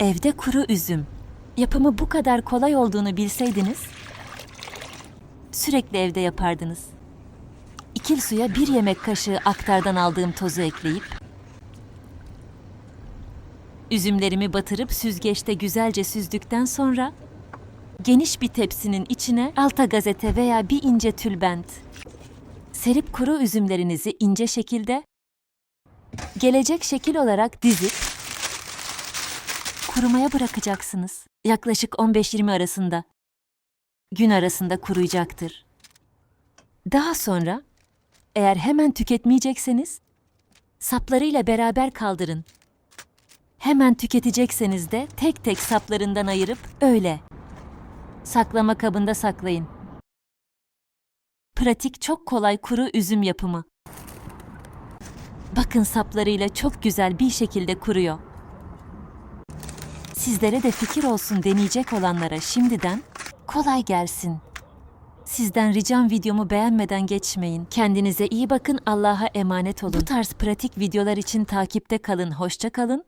Evde kuru üzüm. Yapımı bu kadar kolay olduğunu bilseydiniz sürekli evde yapardınız. İkil suya bir yemek kaşığı aktardan aldığım tozu ekleyip üzümlerimi batırıp süzgeçte güzelce süzdükten sonra geniş bir tepsinin içine alta gazete veya bir ince tülbent serip kuru üzümlerinizi ince şekilde gelecek şekil olarak dizip kurumaya bırakacaksınız. Yaklaşık 15-20 arasında. Gün arasında kuruyacaktır. Daha sonra eğer hemen tüketmeyecekseniz saplarıyla beraber kaldırın. Hemen tüketecekseniz de tek tek saplarından ayırıp öyle saklama kabında saklayın. Pratik çok kolay kuru üzüm yapımı. Bakın saplarıyla çok güzel bir şekilde kuruyor. Sizlere de fikir olsun deneyecek olanlara şimdiden kolay gelsin. Sizden ricam videomu beğenmeden geçmeyin. Kendinize iyi bakın, Allah'a emanet olun. Bu tarz pratik videolar için takipte kalın, hoşça kalın.